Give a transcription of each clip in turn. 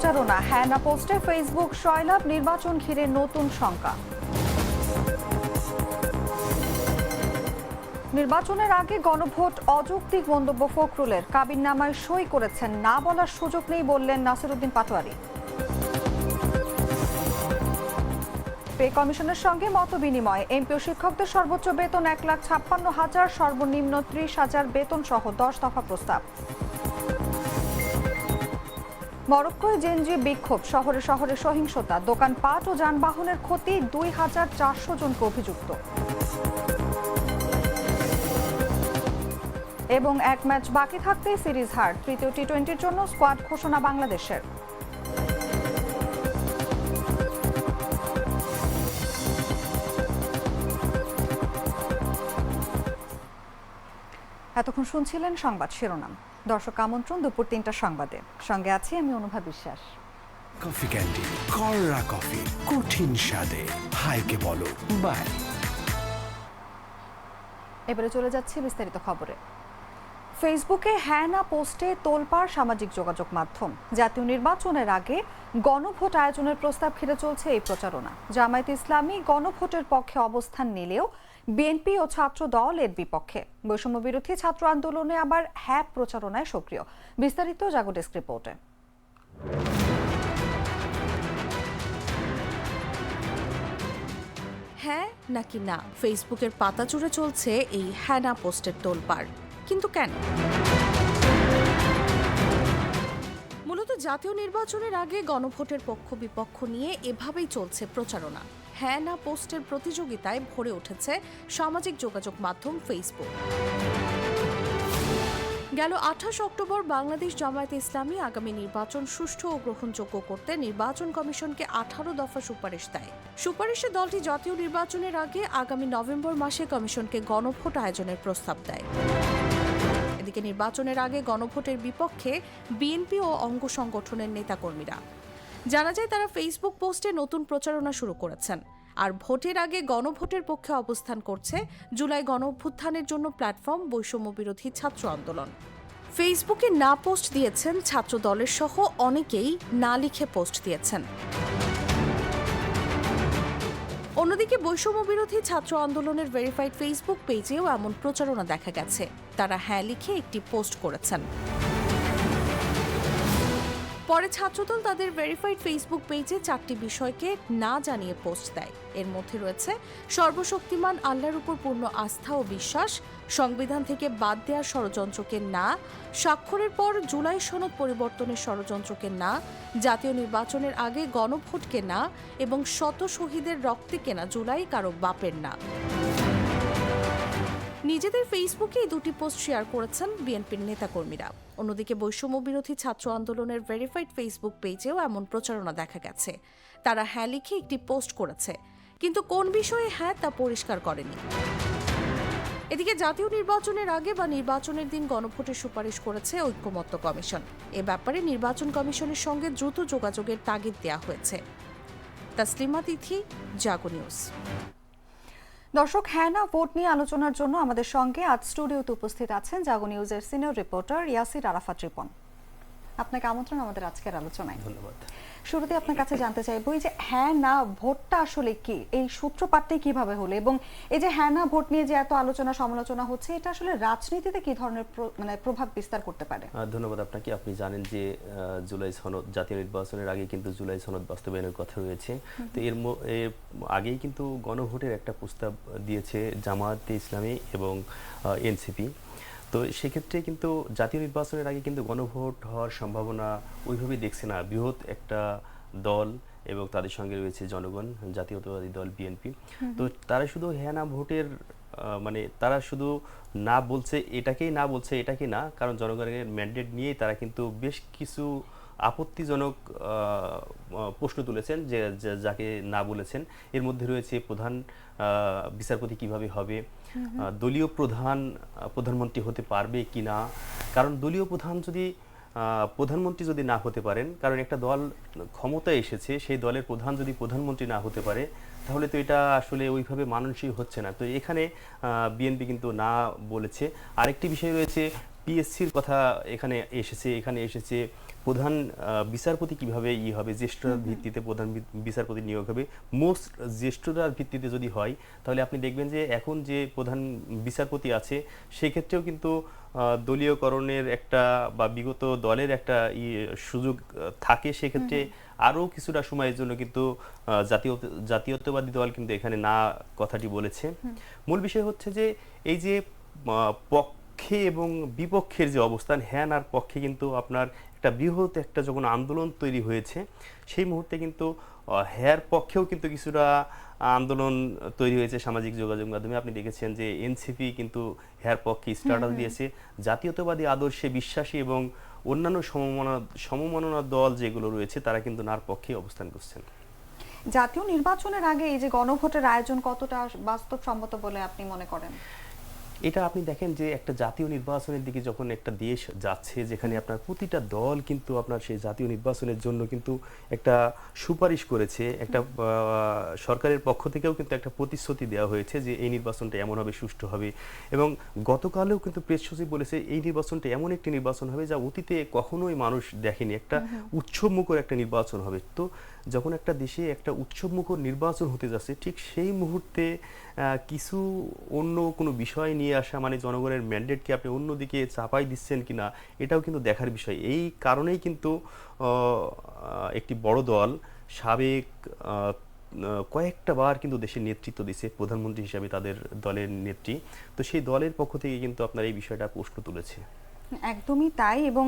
প্রচারণা হ্যাঁ না পোস্টে ফেসবুক সয়লাভ নির্বাচন ঘিরে নতুন শঙ্কা। নির্বাচনের আগে গণভোট অযৌক্তিক মন্তব্য ফখরুলের। কাবিননামায় সই করেছেন, না বলার সুযোগ নেই বললেন নাসিরুদ্দিন পাটোয়ারি। পে কমিশনের সঙ্গে মত বিনিময় এমপি শিক্ষকদের সর্বোচ্চ বেতন এক লাখ ছাপ্পান্ন হাজার, সর্বনিম্ন ত্রিশ হাজার বেতন সহ দশ দফা প্রস্তাব। মরক্কোয় জেনজি বিক্ষোভ, শহরে শহরে সহিংসতা, দোকানপাট ও যানবাহনের ক্ষতি, দুই হাজার চারশো জনকে অভিযুক্ত। এবং এক ম্যাচ বাকি থাকতেই সিরিজ হার, তৃতীয় টি টোয়েন্টির জন্য স্কোয়াড ঘোষণা বাংলাদেশের। এতক্ষণ শুনছিলেন সংবাদ শিরোনাম। দর্শক আমন্ত্রণ দুপুর তিনটা সংবাদে। সঙ্গে আছি আমি অনুভা বিশ্বাস। কফি ক্যান্ডি কররা কফি কঠিন স্বাদে। হাইকে বলো বাই। এবারে চলে যাচ্ছে বিস্তারিত খবরে। ফেসবুকে হ্যাঁ না পোস্টে তোলপাড় সামাজিক যোগাযোগ মাধ্যম। জাতীয় নির্বাচনের আগে গণভোট আয়োজনের প্রস্তাব ঘিরে চলছে এই প্রচারণা। জামায়াত ইসলামী গণভোটের পক্ষে অবস্থান নিলেও বিএনপি ও ছাত্র দল এর বিপক্ষে। বৈষম্য বিরোধী ছাত্র আন্দোলনে আবার হ্যাঁ প্রচারণায় সক্রিয়। বিস্তারিত জাগো ডেস্ক রিপোর্টে। হ্যাঁ নাকি না? ফেসবুকের পাতা জুড়ে চলছে এই হ্যানা পোস্টের তোলপাড়। কিন্তু কেন? মূলত জাতীয় নির্বাচনের আগে গণভোটের পক্ষ বিপক্ষ নিয়ে এভাবেই চলছে প্রচারণা। হ্যাঁ না পোস্টের প্রতিযোগিতায় ভরে উঠেছে সামাজিক যোগাযোগ মাধ্যম ফেসবুক গেল আঠাশ অক্টোবর বাংলাদেশ জামায়াতে ইসলামী আগামী নির্বাচন সুষ্ঠু ও গ্রহণযোগ্য করতে নির্বাচন কমিশনকে আঠারো দফা সুপারিশ দেয়। সুপারিশে দলটি জাতীয় নির্বাচনের আগে আগামী নভেম্বর মাসে কমিশনকে গণভোট আয়োজনের প্রস্তাব দেয়। এদিকে নির্বাচনের আগে গণভোটের বিপক্ষে বিএনপি ও অঙ্গ সংগঠনের নেতাকর্মীরা জানা যায় তারা ফেসবুক পোস্টে নতুন প্রচারণা শুরু করেছেন। আর ভোটের আগে গণভোটের পক্ষে অবস্থান করছে জুলাই গণ অভ্যুত্থানের জন্য প্ল্যাটফর্ম বৈষম্য বিরোধী ছাত্র আন্দোলন। ফেসবুকে না পোস্ট দিয়েছেন ছাত্র দলের সহ অনেকেই না লিখে পোস্ট দিয়েছেন। অন্যদিকে বৈষম্য বিরোধী ছাত্র আন্দোলনের ভেরিফাইড ফেসবুক পেজেও এমন প্রচারণা দেখা গেছে। তারা হ্যাঁ লিখে একটি পোস্ট করেছেন। পরে ছাত্রদল তাদের ভেরিফাইড ফেসবুক পেজে চারটি বিষয়কে না জানিয়ে পোস্ট দেয়। এর মধ্যে রয়েছে, সর্বশক্তিমান আল্লাহর উপর পূর্ণ আস্থা ও বিশ্বাস, সংবিধান থেকে বাদ দেওয়ার ষড়যন্ত্রকে না, স্বাক্ষরের পর জুলাই সনদ পরিবর্তনের ষড়যন্ত্রকে না, জাতীয় নির্বাচনের আগে গণভোটকে না, এবং শত শহীদের রক্তে কেনা জুলাই কারও বাপের না নিজেদের ফেসবুকে এই দুটি পোস্ট শেয়ার করেছেন বিএনপির নেতাকর্মীরা। অন্যদিকে বৈষম্য বিরোধী ছাত্র আন্দোলনের ভেরিফাইড ফেসবুক পেজেও এমন প্রচারণা দেখা গেছে। তারা হ্যাঁ লিখে একটি পোস্ট করেছে। কিন্তু কোন বিষয়ে হ্যাঁ তা পরিষ্কার করেনি। এদিকে জাতীয় নির্বাচনের আগে বা নির্বাচনের দিন গণভোটের সুপারিশ করেছে ঐক্যমত্য কমিশন। এ ব্যাপারে নির্বাচন কমিশনের সঙ্গে দ্রুত যোগাযোগের তাগিদ দেওয়া হয়েছে। তাসলিমা তিথি, জাগো নিউজ। দর্শক হ্যাঁ না, ভোট নিয়ে আলোচনার জন্য আমাদের সঙ্গে আজ স্টুডিওতে উপস্থিত আছেন জাগো নিউজের সিনিয়র রিপোর্টার ইয়াসির আরাফাত রিপন। আপনাকে আমন্ত্রণ আমাদের আজকের আলোচনায়। ধন্যবাদ। শুরুতে আপনার কাছে জানতে চাইব এই যে হ্যাঁ না ভোটটা আসলে কি? এই সূত্রপাতটাই কীভাবে হলো? এবং এই যে হ্যাঁ না ভোট নিয়ে যে এত আলোচনা সমালোচনা হচ্ছে এটা আসলে রাজনীতিতে কি ধরনের মানে প্রভাব বিস্তার করতে পারে? ধন্যবাদ আপনাকে। আপনি জানেন যে জুলাই সনদ জাতীয় নির্বাচনের আগে কিন্তু জুলাই সনদ বাস্তবায়নের কথা রয়েছে। তো এর আগেই কিন্তু গণভোটের একটা প্রস্তাব দিয়েছে জামায়াতে ইসলামী এবং এনসিপি। তো সেক্ষেত্রে কিন্তু জাতীয় নির্বাচনের আগে কিন্তু গণভোট হওয়ার সম্ভাবনা ওইভাবে দেখছে না। বৃহৎ একটা দল এবং তাদের সঙ্গে রয়েছে জনগণ জাতীয়তাবাদী দল বিএনপি। তো তারা শুধু হ্যাঁ না ভোটের মানে তারা শুধু না বলছে এটাকেই না বলছে এটাকে না কারণ জনগণের ম্যান্ডেট নিয়েই তারা কিন্তু বেশ কিছু আপত্তিজনক প্রশ্ন তুলেছেন যে যাকে না বলেছেন। এর মধ্যে রয়েছে প্রধান বিচারপতি কীভাবে হবে? দলীয় প্রধান প্রধানমন্ত্রী হতে পারবে কি না? কারণ দলীয় প্রধান যদি প্রধানমন্ত্রী যদি না হতে পারেন কারণ একটা দল ক্ষমতায় এসেছে সেই দলের প্রধান যদি প্রধানমন্ত্রী না হতে পারে তাহলে তো এটা আসলে ওইভাবে মানানসই হচ্ছে না। তো এখানে বিএনপি কিন্তু না বলেছে। আরেকটি বিষয় রয়েছে পিএসসির কথা এখানে এসেছে এখানে এসেছে। প্রধান বিচারপতি কীভাবে ই হবে? জ্যেষ্ঠতার ভিত্তিতে প্রধান বিচারপতি নিয়োগ হবে। মোস্ট জ্যেষ্ঠতার ভিত্তিতে যদি হয় তাহলে আপনি দেখবেন যে এখন যে প্রধান বিচারপতি আছে সেক্ষেত্রেও কিন্তু দলীয়করণের একটা বা বিগত দলের একটা ই সুযোগ থাকে। সেক্ষেত্রে আরও কিছুটা সময়ের জন্য কিন্তু জাতীয় জাতীয়তাবাদী দল কিন্তু এখানে না কথাটি বলেছে। মূল বিষয় হচ্ছে যে এই যে আহ, পক্ষে এবং বিপক্ষের যে অবস্থান হ্যান আর পক্ষে কিন্তু আপনার একটা বৃহৎ একটা যখন আন্দোলন তৈরি হয়েছে সেই মুহূর্তে কিন্তু হ্যার পক্ষেও কিন্তু কিছুটা আন্দোলন তৈরি হয়েছে সামাজিক যোগাযোগ মাধ্যমে। আপনি দেখেছেন যে এনসিপি কিন্তু হ্যার পক্ষে স্ট্যাটাস দিয়েছে। জাতীয়তাবাদী আদর্শে বিশ্বাসী এবং অন্যান্য সমমনা সমমননা দল যেগুলো রয়েছে তারা কিন্তু নার পক্ষে অবস্থান করছেন। জাতীয় নির্বাচনের আগে এই যে গণভোটের আয়োজন কতটা বাস্তবসম্মত বলে আপনি মনে করেন? এটা আপনি দেখেন যে একটা জাতীয় নির্বাচনের দিকে যখন একটা দেশ যাচ্ছে যেখানে আপনার প্রতিটা দল কিন্তু আপনার সেই জাতীয় নির্বাচনের জন্য কিন্তু একটা সুপারিশ করেছে একটা সরকারের পক্ষ থেকেও কিন্তু একটা প্রতিশ্রুতি দেওয়া হয়েছে যে এই নির্বাচনটা এমন হবে সুষ্ঠু হবে। এবং গতকালেও কিন্তু প্রেস সচিব বলেছে এই নির্বাচনটা এমন একটি নির্বাচন হবে যা অতীতে কখনোই মানুষ দেখেনি। একটা উৎসবমুখর একটা নির্বাচন হবে। তো যখন একটা দেশে একটা উৎসবমুখর নির্বাচন হতে যাচ্ছে ঠিক সেই মুহূর্তে কিছু অন্য কোনো বিষয় নিয়ে আসা মানে জনগণের ম্যান্ডেটকে আপনি অন্যদিকে চাপাই দিচ্ছেন কি না এটাও কিন্তু দেখার বিষয়। এই কারণেই কিন্তু একটি বড় দল সাবেক কয়েকটা বার কিন্তু দেশের নেতৃত্ব দিছে প্রধানমন্ত্রী হিসাবে তাদের দলের নেত্রী। তো সেই দলের পক্ষ থেকে কিন্তু আপনার এই বিষয়টা প্রশ্ন তুলেছে। একদমই তাই এবং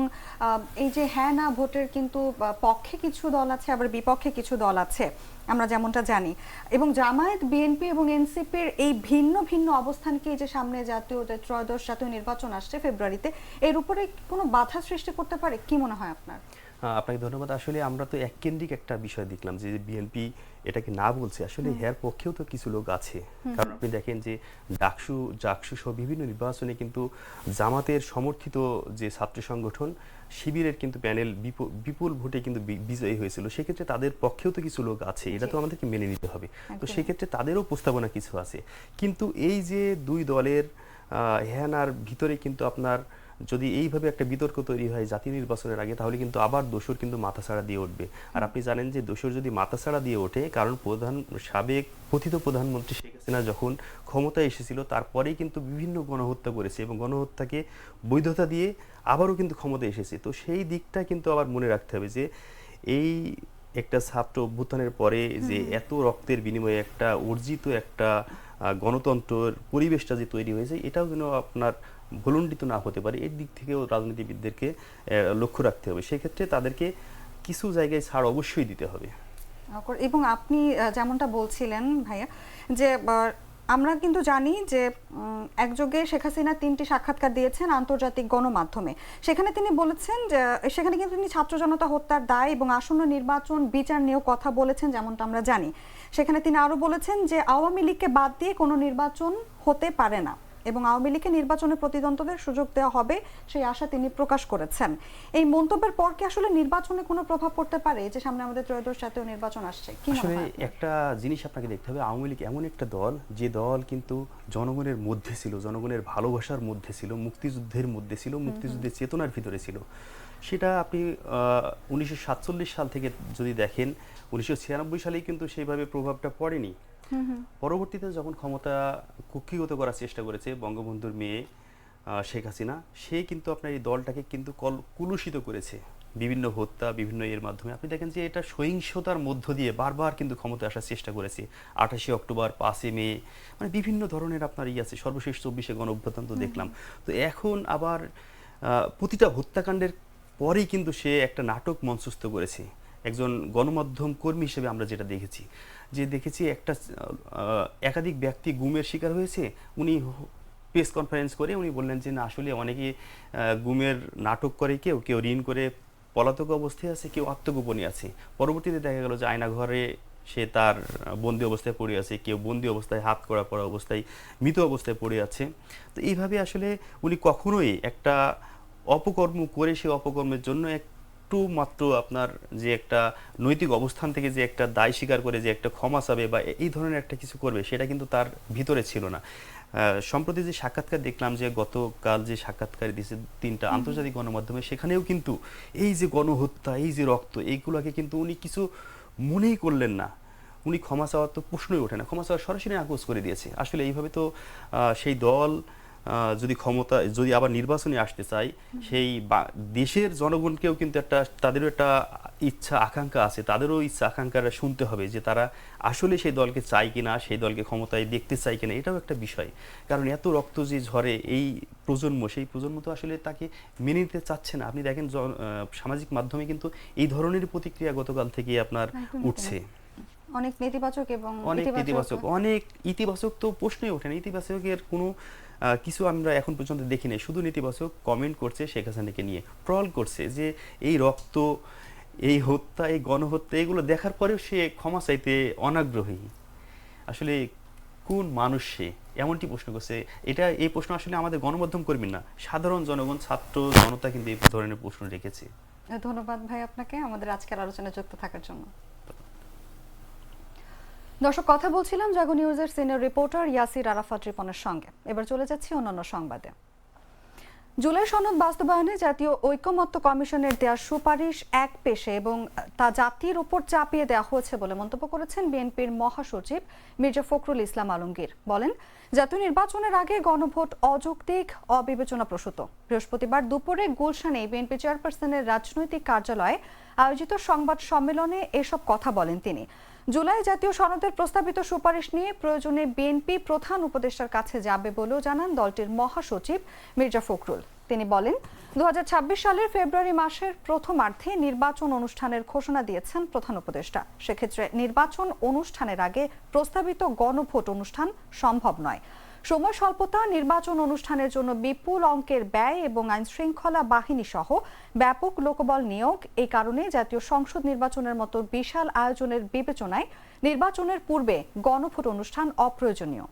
এই যে হ্যাঁ না ভোটের কিন্তু পক্ষে কিছু দল আছে, আবার বিপক্ষে কিছু দল আছে, আমরা যেমনটা জানি। এবং জামায়াত, বিএনপি এবং এনসিপির এই ভিন্ন ভিন্ন অবস্থানকে এই যে সামনে জাতীয় ত্রয়োদশ জাতীয় নির্বাচন আসছে ফেব্রুয়ারিতে, এর উপরে কোনো বাধা সৃষ্টি করতে পারে? কি মনে হয় আপনার? আপনাকে ধন্যবাদ। আসলে আমরা তো এককেন্দ্রিক একটা বিষয় দেখলাম যে বিএনপি এটাকে না বলছে। আসলে এর পক্ষেও তো কিছু লোক আছে। কারণ আপনি দেখেন যে ডাকসু জাকসু সহ বিভিন্ন নির্বাচনে কিন্তু জামাতের সমর্থিত যে ছাত্র সংগঠন শিবিরের কিন্তু প্যানেল বিপু- বিপুল ভোটে কিন্তু বিজয়ী হয়েছিল। সেক্ষেত্রে তাদের পক্ষেও তো কিছু লোক আছে। এটা তো আমাদেরকে মেনে নিতে হবে। তো সেক্ষেত্রে তাদেরও প্রস্তাবনা কিছু আছে। কিন্তু এই যে দুই দলের আহ, হ্যানার ভিতরে কিন্তু আপনার যদি এইভাবে একটা বিতর্ক তৈরি হয় জাতি নির্বাচনের আগে তাহলে কিন্তু আবার দোসর কিন্তু মাথাছাড়া দিয়ে উঠবে। আর আপনি জানেন যে দোসর যদি মাথাছাড়া দিয়ে ওঠে কারণ প্রধান সাবেক কথিত প্রধানমন্ত্রী শেখ হাসিনা যখন ক্ষমতায় এসেছিল তারপরেই কিন্তু বিভিন্ন গণহত্যা করেছে এবং গণহত্যাকে বৈধতা দিয়ে আবারও কিন্তু ক্ষমতায় এসেছে। তো সেই দিকটা কিন্তু আবার মনে রাখতে হবে যে এই একটা ছাত্র অভ্যুত্থানের পরে যে এত রক্তের বিনিময়ে একটা অর্জিত একটা গণতন্ত্রের পরিবেশটা যে তৈরি হয়েছে এটাও যেন আপনার ভুলণ্ডিত না হতে পারে, এর দিক থেকেও রাজনীতিবিদদেরকে লক্ষ্য রাখতে হবে। সেক্ষেত্রে তাদেরকে কিছু জায়গায় ছাড় অবশ্যই দিতে হবে। এবং আপনি যেমনটা বলছিলেন ভাইয়া, যে আমরা কিন্তু জানি যে একযোগে শেখ হাসিনা তিনটি সাক্ষাৎকার দিয়েছেন আন্তর্জাতিক গণমাধ্যমে। সেখানে তিনি বলেছেন যে, সেখানে কিন্তু তিনি ছাত্র জনতা হত্যার দায় এবং আসন্ন নির্বাচন বিচার নিয়েও কথা বলেছেন, যেমনটা আমরা জানি। সেখানে তিনি আরও বলেছেন যে, আওয়ামী লীগকে বাদ দিয়ে কোনো নির্বাচন হতে পারে না। এবং আওয়ামী লীগকে নির্বাচনে প্রতিদ্বন্দ্বদের সুযোগ দেওয়া হবে সেই আশা তিনি প্রকাশ করেছেন। এই মন্তব্যের পর কি আসলে নির্বাচনে কোনো প্রভাব পড়তে পারে? যে সামনে আমাদের ত্রয়োদশ জাতীয় নির্বাচন আসছে কি আসলে একটা জিনিস আপনাকে দেখতে হবে আওয়ামী লীগ এমন একটা দল যে দল কিন্তু জনগণের মধ্যে ছিল জনগণের ভালোবাসার মধ্যে ছিল মুক্তিযুদ্ধের মধ্যে ছিল মুক্তিযুদ্ধের চেতনার ভিতরে ছিল। সেটা আপনি উনিশশো সাতচল্লিশ সাল থেকে যদি দেখেন উনিশশো ছিয়ানব্বই সালেই কিন্তু সেইভাবে প্রভাবটা পড়েনি। পরবর্তীতে যখন ক্ষমতা কুক্ষিগত করার চেষ্টা করেছে বঙ্গবন্ধুর মেয়ে শেখ হাসিনা সে কিন্তু আপনার এই দলটাকে কিন্তু কল কুলুষিত করেছে। বিভিন্ন হত্যা বিভিন্ন এর মাধ্যমে। আপনি দেখেন যে এটা সহিংসতার মধ্য দিয়ে বারবার কিন্তু ক্ষমতায় আসার চেষ্টা করেছে। আঠাশে অক্টোবর পাঁচে মে মানে বিভিন্ন ধরনের আপনার ই আছে। সর্বশেষ চব্বিশে গণ অভ্যুত্থান তো দেখলাম। তো এখন আবার প্রতিটা হত্যাকাণ্ডের পরেই কিন্তু সে একটা নাটক মঞ্চস্থ করেছে। একজন গণমাধ্যম কর্মী হিসেবে আমরা যেটা দেখেছি। যে দেখেছি একটা একাধিক ব্যক্তি গুমের শিকার হয়েছে, উনি প্রেস কনফারেন্স করে উনি বললেন যে, না, আসলে অনেকে গুমের নাটক করে কেউ কেউ ঋণ করে পলাতক অবস্থায় আছে, কেউ আত্মগোপনে আছে। পরবর্তীতে দেখা গেল যে আয়নাঘরে সে তার বন্দি অবস্থায় পড়ে আছে, কেউ বন্দি অবস্থায়, হাত করা পড়া অবস্থায়, মৃত অবস্থায় পড়ে আছে। তো এইভাবে আসলে উনি কখনোই একটা অপকর্ম করে সে অপকর্মের জন্য একটু মাত্র আপনার যে একটা নৈতিক অবস্থান থেকে যে একটা দায় স্বীকার করে যে একটা ক্ষমা চাবে বা এই ধরনের একটা কিছু করবে সেটা কিন্তু তার ভিতরে ছিল না। সম্প্রতি যে সাক্ষাৎকার দেখলাম যে গতকাল যে সাক্ষাৎকার দিয়েছে তিনটা আন্তর্জাতিক গণমাধ্যমে সেখানেও কিন্তু এই যে গণহত্যা এই যে রক্ত এইগুলোকে কিন্তু উনি কিছু মনেই করলেন না। উনি ক্ষমা চাওয়ার তো প্রশ্নই ওঠে না। ক্ষমা চাওয়ার সরাসরি নাকচ করে দিয়েছে। আসলে এইভাবে তো সেই দল যদি ক্ষমতা যদি আবার নির্বাচনে আসতে চাই সেই দেশের জনগণকেও কিন্তু একটা তাদেরও একটা ইচ্ছা আকাঙ্ক্ষা আছে। তাদেরও ইচ্ছা আকাঙ্ক্ষাটা শুনতে হবে যে তারা আসলে সেই দলকে চায় কিনা সেই দলকে ক্ষমতায় দেখতে চায় কিনা এটাও একটা বিষয়। কারণ এত রক্ত যে ঝরে এই প্রজন্ম সেই প্রজন্ম তো আসলে তাকে মেনে নিতে চাচ্ছে না। আপনি দেখেন সামাজিক মাধ্যমে কিন্তু এই ধরনের প্রতিক্রিয়া গতকাল থেকে আপনার উঠছে। অনেক নেতিবাচক এবং অনেক ইতিবাচক অনেক ইতিবাচক তো প্রশ্নই ওঠে না। ইতিবাচকের কোনো কিছু আমরা এখন পর্যন্ত দেখি নাই। শুধু নেতিবাচক কমেন্ট করছে শেখ হাসিনাকে নিয়ে। ট্রল করছে যে এই রক্ত, এই হত্যা, এই গণহত্যা, এগুলো দেখার পরেও সে ক্ষমা চাইতে অনাগ্রহী। আসলে কোন মানুষ সে? এমনটি প্রশ্ন করছে। এটা, এই প্রশ্ন আসলে আমাদের গণমাধ্যম কর্মী না। সাধারণ জনগণ, ছাত্র, জনতা কিন্তু এই ধরনের প্রশ্ন রেখেছে। ধন্যবাদ ভাই আপনাকে। আমাদের আজকের আলোচনায় যুক্ত থাকার জন্য। দর্শক, কথা বলছিলাম জাগো নিউজের সিনিয়র রিপোর্টার ইয়াসির আরাফাত রিপনের সঙ্গে। এবার চলে যাচ্ছি অন্যান্য সংবাদে। জুলাই সনদ বাস্তবায়নে জাতীয় ঐকমত্য কমিশনের দেওয়া সুপারিশ এক পেশে এবং তা জাতির উপর চাপিয়ে দেওয়া হয়েছে বলে মন্তব্য করেছেন বিএনপির মহাসচিব মির্জা ফখরুল ইসলাম আলমগীর। বলেন, জাতীয় নির্বাচনের আগে গণভোট অযৌক্তিক অবিবেচনা প্রসূত বৃহস্পতিবার দুপুরে গুলশানে বিএনপি চেয়ারপারসনের রাজনৈতিক কার্যালয়ে আয়োজিত সংবাদ সম্মেলনে এসব কথা বলেন তিনি। জুলাই জাতীয় সনদের প্রস্তাবিত সুপারিশ নিয়ে প্রয়োজনে বিএনপি প্রধান উপদেষ্টার কাছে যাবে বলেও জানান দলটির মহাসচিব মির্জা ফখরুল। তিনি বলেন দু হাজার ছাব্বিশ সালের ফেব্রুয়ারি মাসের প্রথমার্ধে নির্বাচন অনুষ্ঠানের ঘোষণা দিয়েছেন প্রধান উপদেষ্টা। সেক্ষেত্রে নির্বাচন অনুষ্ঠানের আগে প্রস্তাবিত গণভোট অনুষ্ঠান সম্ভব নয়। সময় স্বল্পতা নির্বাচন অনুষ্ঠানের জন্য বিপুল অঙ্কের ব্যয় এবং আইন শৃঙ্খলা বাহিনী সহ ব্যাপক লোকবল নিয়োগ। এই কারণে জাতীয় সংসদ নির্বাচনের মতো বিশাল আয়োজনের বিবেচনায় নির্বাচনের পূর্বে গণভোট অনুষ্ঠান অপ্রয়োজনীয়।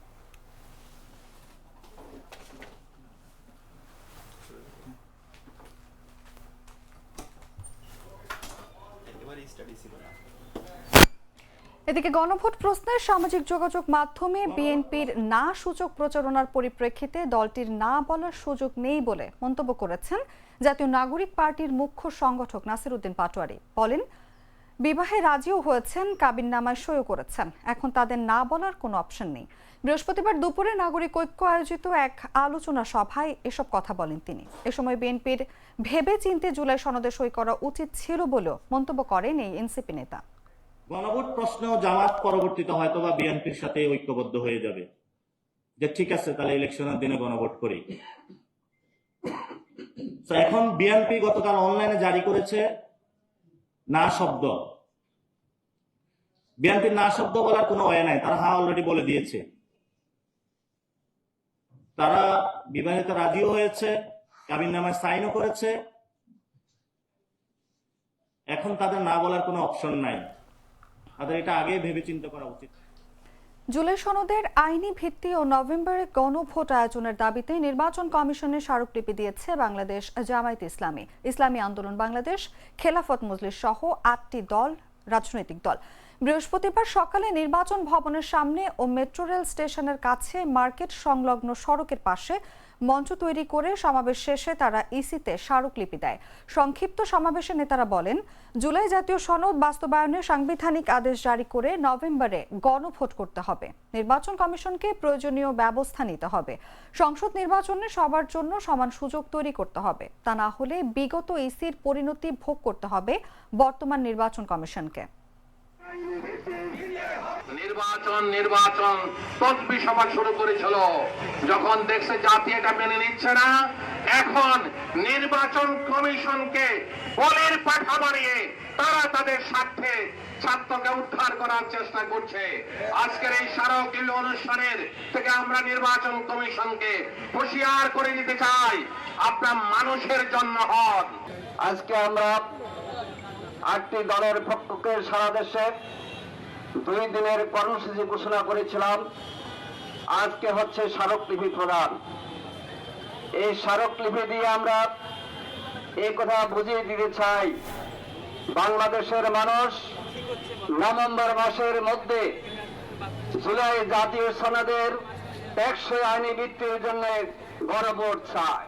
এদিকে গণভোট প্রশ্নে সামাজিক যোগাযোগ মাধ্যমে বিএনপির না সূচক প্রচারণার পরিপ্রেক্ষিতে দলটির না বলার সুযোগ নেই বলে মন্তব্য করেছেন জাতীয় নাগরিক পার্টির মুখ্য সংগঠক নাসির উদ্দিন পাটোয়ারি। বলেন, বিবাহে রাজিও হয়েছেন, কাবিননামায় সইও করেছেন। এখন তাদের না বলার কোনো অপশন নেই। বৃহস্পতিবার দুপুরে নাগরিক ঐক্য আয়োজিত এক আলোচনা সভায় এসব কথা বলেন তিনি। এ সময় বিএনপির ভেবে চিনতে জুলাই সনদে সই করা উচিত ছিল বলেও মন্তব্য করেন এই এনসিপি নেতা। গণভোট প্রশ্নেও জামাত পরবর্তীতে হয়তো বা বিএনপির সাথে ঐক্যবদ্ধ হয়ে যাবে। যে ঠিক আছে, তাহলে ইলেকশনের দিনে গণভোট করি। তো এখন বিএনপি গতকাল অনলাইনে জারি করেছে না শব্দ। বিএনপির না শব্দ বলার কোনো ওয়ে নাই, তারা হা অলরেডি বলে দিয়েছে। তারা বিবাহিত রাজিও হয়েছে, কাবিন নামায় সাইনও করেছে। এখন তাদের না বলার কোনো অপশন নাই। তাদের এটা আগে ভেবে চিন্তা করা উচিত। জুলাই সনদের আইনি ভিত্তি ও নভেম্বরে গণভোট আয়োজনের দাবিতে নির্বাচন কমিশনের স্মারকলিপি দিয়েছে বাংলাদেশ জামায়াত ইসলামী। ইসলামী আন্দোলন বাংলাদেশ, খেলাফত মজলিস সহ আটটি দল, রাজনৈতিক দল। বৃহস্পতিবার সকালে নির্বাচন ভবনের সামনে ও মেট্রো রেল স্টেশনের কাছে মার্কেট সংলগ্ন সড়কের পাশে মঞ্চ তৈরি করে সমাবেশ শেষে তারা ইসিতে স্মারকলিপি দেয়। সংক্ষিপ্ত সমাবেশে নেতারা বলেন, জুলাই জাতীয় সনদ বাস্তবায়নে সাংবিধানিক আদেশ জারি করে নভেম্বরে গণভোট করতে হবে। নির্বাচন কমিশনকে প্রয়োজনীয় ব্যবস্থা নিতে হবে। সংসদ নির্বাচনে সবার জন্য সমান সুযোগ তৈরি করতে হবে। তা না হলে বিগত ইসির পরিণতি ভোগ করতে হবে বর্তমান নির্বাচন কমিশনকে। নির্বাচন নির্বাচন। তদবি সভা শুরু করেছিল। যখন দেখছে জাতি এটা মেনে নিচ্ছে না, এখন নির্বাচন কমিশনকে বলের পাঠা বানিয়ে তারা তাদের স্বার্থে ছাত্রকে উদ্ধার করার চেষ্টা করছে। আজকের এই স্মারকীয় অনুষ্ঠানের থেকে আমরা নির্বাচন কমিশনকে হুঁশিয়ার করে দিতে চাই। আপনার মানুষের জন্য হন। আজকে আমরা আটটি দলের পক্ষকে সারা দেশে দুই দিনের কর্মসূচি ঘোষণা করেছিলাম। আজকে হচ্ছে স্মারকলিপি প্রদান। এই স্মারকলিপি দিয়ে আমরা এই কথা বুঝিয়ে দিতে চাই। বাংলাদেশের মানুষ নভেম্বর মাসের মধ্যে জুলাই জাতীয় সনদের একশো আইনি ভিত্তির জন্য গণভোট চায়।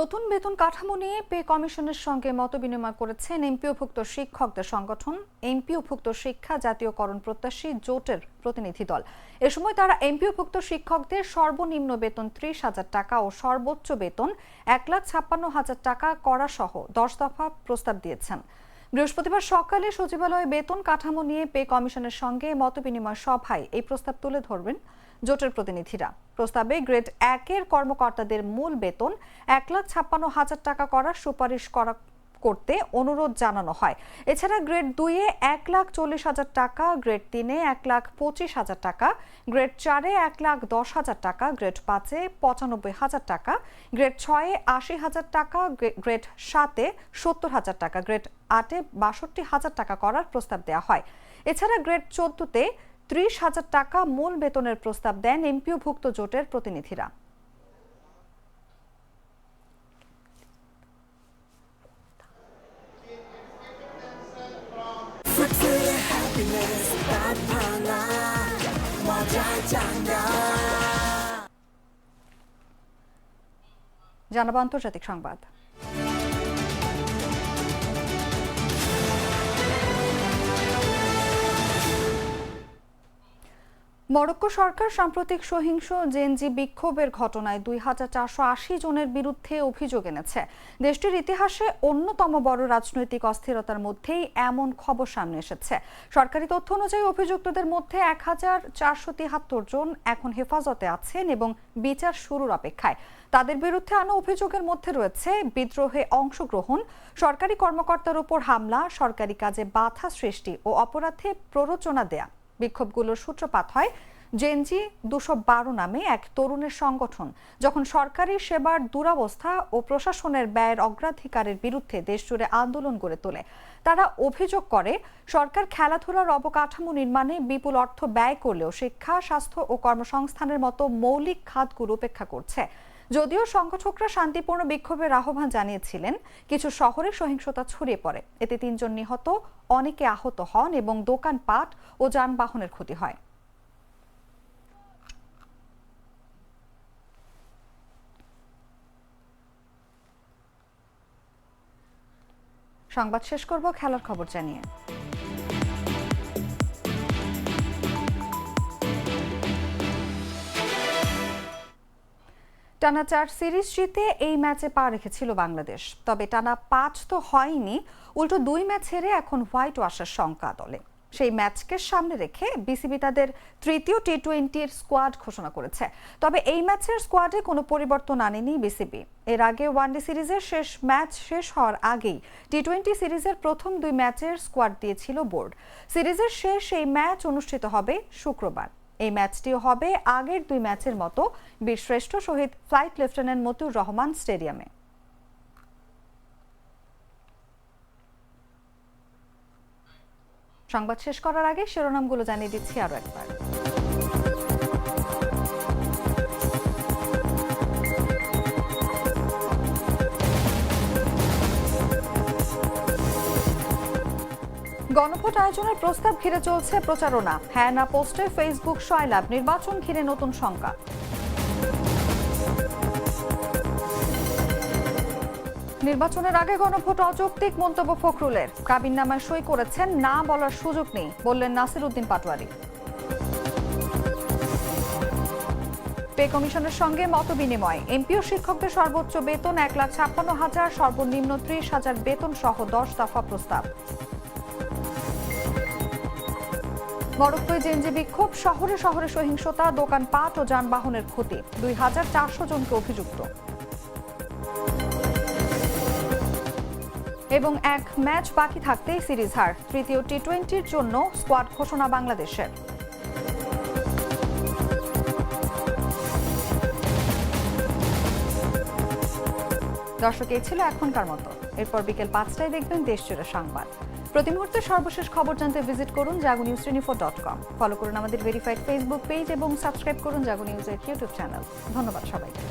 নতুন বেতন কাঠামো নিয়ে পে কমিশনের সঙ্গে মতবিনিময় করেছেন এমপিওভুক্ত শিক্ষকদের সংগঠন। এমপিওভুক্ত শিক্ষা জাতীয়করণ প্রত্যাশী জোটের প্রতিনিধি দল। এ সময় তারা এমপিওভুক্ত শিক্ষকদের সর্বনিম্ন বেতন ত্রিশ হাজার টাকা ও সর্বোচ্চ বেতন এক লাখ ছাপ্পান্ন হাজার টাকা করা সহ দশ দফা প্রস্তাব দিয়েছেন। বৃহস্পতিবার সকালে সচিবালয়ে বেতন কাঠামো নিয়ে পে কমিশনের সঙ্গে মতবিনিময় সভায় এই প্রস্তাব তুলে ধরবেন জোটের প্রতিনিধিরা। প্রস্তাবে গ্রেড একের কর্মকর্তাদের মূল বেতন এক লাখ ছাপ্পান্ন হাজার টাকা করার সুপারিশ করা করতে অনুরোধ জানানো হয়। এছাড়া গ্রেড দুইয়ে এক লাখ চল্লিশ হাজার টাকা, গ্রেড তিনে এক লাখ পঁচিশ হাজার টাকা, গ্রেড চারে এক লাখ দশ হাজার টাকা, গ্রেড পাঁচে পঁচানব্বই হাজার টাকা, গ্রেড ছয়ে আশি হাজার টাকা গ্রেড সাতে সত্তর হাজার টাকা, গ্রেড আটে বাষট্টি হাজার টাকা করার প্রস্তাব দেওয়া হয়। এছাড়া গ্রেড চোদ্দতে ত্রিশ হাজার টাকা মূল বেতনের প্রস্তাব দেন এমপিওভুক্ত জোটের প্রতিনিধিরা। জানাব আন্তর্জাতিক সংবাদ। মরক্কো সরকার সাম্প্রতিক সহিংস জেনজি বিক্ষোভের ঘটনায় দুই হাজার চারশো আশি জনের বিরুদ্ধে অভিযোগ এনেছে। দেশটির ইতিহাসে অন্যতম বড় রাজনৈতিক অস্থিরতার মধ্যেই এমন খবর সামনে এসেছে। সরকারি তথ্য অনুযায়ী অভিযুক্তদের মধ্যে এক হাজার চারশো তিয়াত্তর জন এখন হেফাজতে আছেন এবং বিচার শুরুর অপেক্ষায়। তাদের বিরুদ্ধে আনা অভিযোগের মধ্যে রয়েছে বিদ্রোহে অংশগ্রহণ, সরকারি কর্মকর্তার উপর হামলা, সরকারি কাজে বাধা সৃষ্টি ও অপরাধে প্ররোচনা দেয়া। বিক্ষোভগুলোর সূত্রপাত হয়। জেনজি দুশো বারো নামে এক তরুণের সংগঠন, যখন সরকারি সেবার দুরবস্থা ও প্রশাসনের ব্যয়ের অগ্রাধিকারের বিরুদ্ধে দেশজুড়ে আন্দোলন গড়ে তোলে। তারা অভিযোগ করে, সরকার খেলাধুলার অবকাঠামো নির্মাণে বিপুল অর্থ ব্যয় করলেও শিক্ষা, স্বাস্থ্য ও কর্মসংস্থানের মতো মৌলিক খাতগুলো উপেক্ষা করছে। যদিও সংগঠকরা শান্তিপূর্ণ বিক্ষোভের আহ্বান জানিয়েছিলেন, কিছু শহরে সহিংসতা ছড়িয়ে পড়ে। এতে তিনজন নিহত, অনেকে আহত হন এবং দোকানপাট ও যানবাহনের ক্ষতি হয়। সংবাদ শেষ করব, খেলার খবর জানিয়ে। টানা চার সিরিজ জিতে এই ম্যাচে পা রেখেছিল বাংলাদেশ। তবে টানা পাঁচ তো হয়নি, উল্টো দুই ম্যাচ হেরে এখন হোয়াইট ওয়াশের শঙ্কা দলে। সেই ম্যাচকে সামনে রেখে বিসিবি তাদের তৃতীয় টি টোয়েন্টির স্কোয়াড ঘোষণা করেছে। তবে এই ম্যাচের স্কোয়াডে কোনো পরিবর্তন আনেনি বিসিবি। এর আগে ওয়ানডে সিরিজের শেষ ম্যাচ শেষ হওয়ার আগেই টি টোয়েন্টি সিরিজের প্রথম দুই ম্যাচের স্কোয়াড দিয়েছিল বোর্ড। সিরিজের শেষ এই ম্যাচ অনুষ্ঠিত হবে শুক্রবার। এই ম্যাচটিও হবে আগের দুই ম্যাচের মতো বীরশ্রেষ্ঠ শহীদ ফ্লাইট লেফটেন্যান্ট মতুর রহমান স্টেডিয়ামে। সংবাদ শেষ করার আগে শিরোনামগুলো জানিয়ে দিচ্ছি আরও একবার। গণভোট আয়োজনের প্রস্তাব ঘিরে চলছে প্রচারণা। হ্যাঁ না পোস্টে ফেসবুক সয়লাভ নির্বাচন ঘিরে নতুন শঙ্কা নির্বাচনের আগে গণভোট অযৌক্তিক মন্তব্য ফখরুলের। কাবিননামায় সই করেছেন, না বলার সুযোগ নেই, বললেন নাসির উদ্দিন পাটোয়ারি। পে কমিশনের সঙ্গে মত বিনিময় এমপিও শিক্ষকদের সর্বোচ্চ বেতন এক লাখ ছাপ্পান্ন হাজার, সর্বনিম্ন ত্রিশ হাজার বেতন সহ দশ দফা প্রস্তাব। মরক্কোয় জেনজি বিক্ষোভ শহরে শহরে সহিংসতা দোকান দোকানপাট ও যানবাহনের ক্ষতি। দুই হাজার চারশো জনকে অভিযুক্ত। এবং এক ম্যাচ বাকি থাকতেই সিরিজ হার। তৃতীয় টি টোয়েন্টির জন্য স্কোয়াড ঘোষণা বাংলাদেশের। দর্শক, এই ছিল এখনকার মতো। এরপর বিকেল পাঁচটায় দেখবেন দেশ জুড়ে সংবাদ। প্রতি মুহূর্তে সর্বশেষ খবর জানতে ভিজিট করুন Jago News dot com follow করুন আমাদের ভেরিফাইড ফেসবুক পেজ এবং সাবস্ক্রাইব করুন জাগো নিউজের ইউটিউব চ্যানেল ধন্যবাদ সবাইকে।